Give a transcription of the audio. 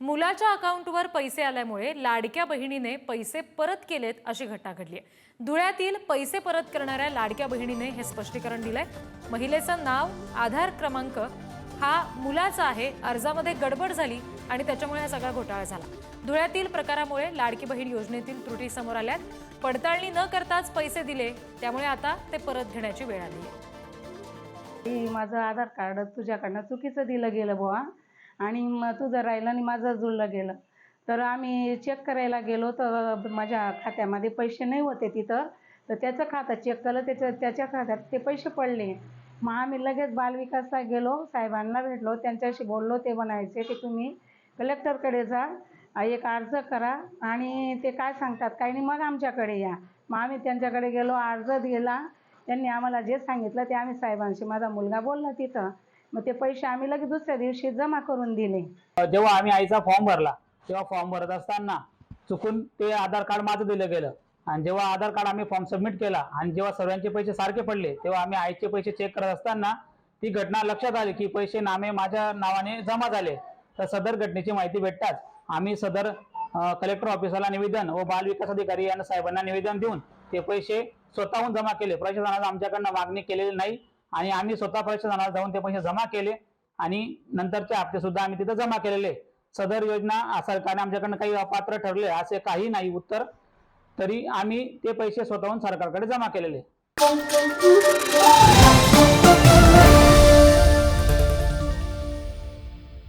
मुलाच्या अकाउंटवर पैसे आल्यामुळे लाडक्या बहिणीने पैसे परत केलेत अशी घटना घडली आहे. धुळ्यातील पैसे परत करणाऱ्या लाडक्या बहिणीने हे स्पष्टीकरण दिलंय. महिलेचं नाव आधार क्रमांक हा मुलाचा आहे. अर्जामध्ये गडबड झाली आणि त्याच्यामुळे हा सगळा घोटाळा झाला. धुळ्यातील प्रकारामुळे लाडकी बहीण योजनेतील त्रुटी समोर आल्यात. पडताळणी न करताच पैसे दिले. त्यामुळे आता ते परत घेण्याची वेळ आली आहे. माझं आधार कार्ड तुझ्याकडनं चुकीचं दिलं गेलं बुवा. आणि मग तुझं राहिलं आणि माझं जुळलं गेलं तर आम्ही चेक करायला गेलो तर माझ्या खात्यामध्ये पैसे नाही होते तिथं. तर त्याचं खातं चेक केलं त्याच्या त्याच्या खात्यात ते पैसे पडले. मग आम्ही लगेच बालविकासला गेलो साहेबांना भेटलो त्यांच्याशी बोललो ते म्हणायचे की तुम्ही कलेक्टरकडे जा एक अर्ज करा आणि ते काय सांगतात काही नाही मग आमच्याकडे या. मग आम्ही त्यांच्याकडे गेलो अर्ज दिला. त्यांनी आम्हाला जे सांगितलं ते आम्ही साहेबांशी माझा मुलगा बोलला तिथं. मग ते पैसे आम्ही लगेच दुसऱ्या दिवशी जमा करून दिले. जेव्हा आम्ही आईचा फॉर्म भरला तेव्हा फॉर्म भरत असताना चुकून ते आधार कार्ड माझं दिलं गेलं. आणि जेव्हा आधार कार्ड आम्ही फॉर्म सबमिट केला आणि जेव्हा सर्वांचे पैसे सारखे पडले तेव्हा आम्ही आईचे पैसे चेक करत असताना ती घटना लक्षात आली की पैसे नामे माझ्या नावाने जमा झाले. तर सदर घटनेची माहिती भेटताच आम्ही सदर कलेक्टर ऑफिसरला निवेदन व बाल विकास अधिकारी यांना साहेबांना निवेदन देऊन ते पैसे स्वतःहून जमा केले. प्रशासनाला आमच्याकडनं मागणी केलेली नाही. आणि आम्ही स्वतः प्रशासनाला जाऊन ते पैसे जमा केले आणि नंतरचे हप्ते सुद्धा आम्ही तिथं जमा केलेले. सदर योजना सरकारने आमच्याकडनं काही अपात्र ठरले असे काही नाही उत्तर. तरी आम्ही ते पैसे स्वतःहून सरकारकडे जमा केलेले.